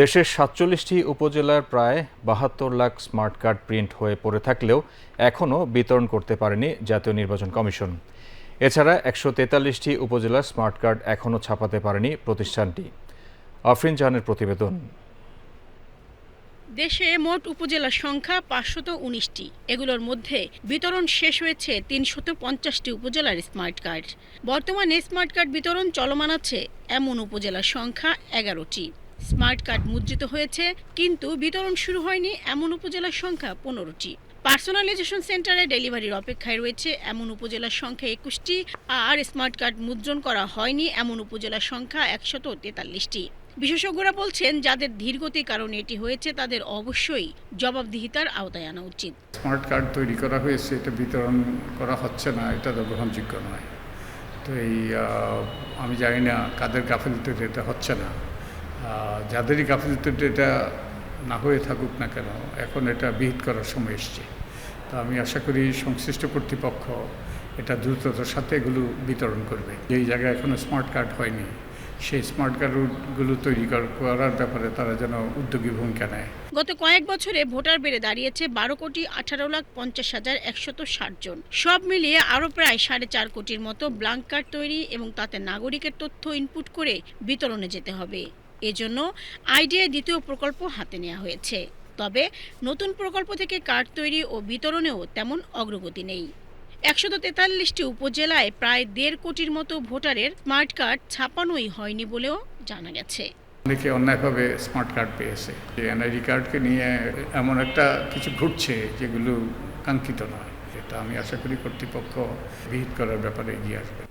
দেশের সাতচল্লিশটি উপজেলার প্রায় বাহাত্তর লাখ স্মার্ট কার্ড প্রিন্ট হয়ে পড়ে থাকলেও এখনও বিতরণ করতে পারেনি জাতীয় নির্বাচন কমিশন। এছাড়া একশো তেতাল্লিশটি উপজেলার স্মার্ট কার্ড এখনও ছাপাতে পারেনি প্রতিষ্ঠানটি। আফরিন জাহানের প্রতিবেদন। দেশে মোট উপজেলার সংখ্যা পাঁচশত উনিশটি। এগুলোর মধ্যে বিতরণ শেষ হয়েছে তিনশত পঞ্চাশটি উপজেলার স্মার্ট কার্ড। বর্তমানে স্মার্ট কার্ড বিতরণ চলমান আছে এমন উপজেলার সংখ্যা এগারোটি। স্মার্ট কার্ড মুদ্রিত হয়েছে, কিন্তু বিতরণ শুরু হয়নি এমন উপজেলার সংখ্যা পনেরোটি। পার্সোনালাইজেশন সেন্টারে ডেলিভারির অপেক্ষায় রয়েছে এমন উপজেলার সংখ্যা একুশটি, আর স্মার্ট কার্ড মুদ্রণ করা হয়নি এমন উপজেলার সংখ্যা একশত তেতাল্লিশটি। বিশেষজ্ঞরা বলছেন, যাদের ধীরগতির কারণে এটি হয়েছে, তাদের অবশ্যই জবাবদিহিতার আওতায় আনা উচিত। স্মার্ট কার্ড তৈরি করা হয়েছে, এটা বিতরণ করা হচ্ছে না, এটা তো গ্রহণযোগ্য নয়। তো এই আমি জানি না কাদের গাফিলতিতে এটা হচ্ছে না। যাদেরই গাফিলতিতে এটা না হয়ে থাকুক না কেন, এখন এটা বিহিত করার সময় এসছে। তো আমি আশা করি সংশ্লিষ্ট কর্তৃপক্ষ এটা দ্রুততার সাথে এগুলো বিতরণ করবে। যেই জায়গায় এখনও স্মার্ট কার্ড হয়নি সেই স্মার্ট কার্ডগুলো তৈরি করার ব্যাপারে তারা যেন উদ্যোগী ভূমিকা নেয়। গত কয়েক বছরে ভোটার বেড়ে দাঁড়িয়েছে বারো কোটি আঠারো লাখ পঞ্চাশ হাজার একশত ষাট জন। সব মিলিয়ে আরও প্রায় সাড়ে চার কোটির মতো ব্লাঙ্ক কার্ড তৈরি এবং তাতে নাগরিকের তথ্য ইনপুট করে বিতরণে যেতে হবে। এজন্য আইডিআই দ্বিতীয় প্রকল্প হাতে নেওয়া হয়েছে। তবে নতুন প্রকল্প থেকে কার্ড তৈরি ও বিতরণেও তেমন অগ্রগতি নেই। একশত তেতাল্লিশটি উপজেলায় প্রায় দেড় কোটির মতো ভোটারের স্মার্ট কার্ড ছাপানোই হয়নি বলেও জানা গেছে। অনেকে অন্যায়ভাবে স্মার্ট কার্ড পেয়েছে। যে এনআইডি কার্ডকে নিয়ে এমন একটা কিছু ঘটছে যেগুলো কাঙ্ক্ষিত নয়। এটা আমি আশা করি কর্তৃপক্ষ বিহিত করার ব্যাপারে এগিয়ে আসবে।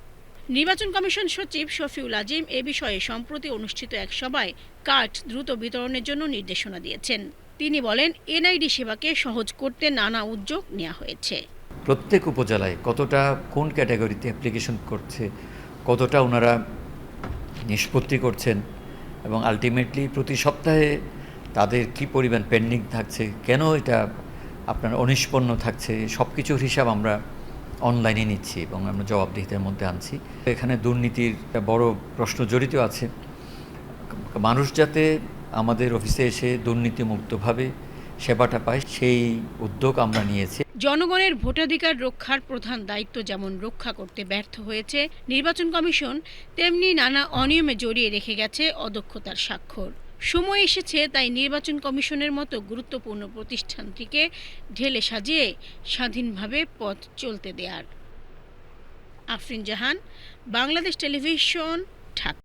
নির্বাচন কমিশন সচিব শফিউল আজিম এ বিষয়ে সম্প্রতি অনুষ্ঠিত এক সভায় কার্ড দ্রুত বিতরণের জন্য নির্দেশনা দিয়েছেন। তিনি বলেন এনআইডি সেবাকে সহজ করতে নানা উদ্যোগ নেওয়া হয়েছে। প্রত্যেক উপজেলায় কতটা, কোন ক্যাটাগরিতে অ্যাপ্লিকেশন করছে, কতটা ওনারা নিষ্পত্তি করছেন এবং আলটিমেটলি প্রতি সপ্তাহে তাদের কি পরিমাণ পেন্ডিং থাকছে, কেন এটা আপনার অনিষ্পন্ন থাকছে সব কিছুর হিসাব আমরা অনলাইনে নিচ্ছি এবং আমরা জবাবদিহিতার মধ্যে আনছি। এখানে দুর্নীতির বড় প্রশ্ন জড়িত আছে। মানুষ যাতে আমাদের অফিসে এসে দুর্নীতিমুক্তভাবে সেবাটা পায়, সেই উদ্যোগ আমরা নিয়েছি। জনগণের ভোটাধিকার রক্ষার প্রধান দায়িত্ব যেমন রক্ষা করতে ব্যর্থ হয়েছে নির্বাচন কমিশন, তেমনি নানা অনিয়মে জড়িয়ে রেখে গেছে অদক্ষতার স্বাক্ষর। সময় এসেছে, তাই নির্বাচন কমিশনের মতো গুরুত্বপূর্ণ প্রতিষ্ঠানটিকে ঢেলে সাজিয়ে স্বাধীনভাবে পথ চলতে দেয়ার। আফরিন জাহান, বাংলাদেশ টেলিভিশন, ঢাকা।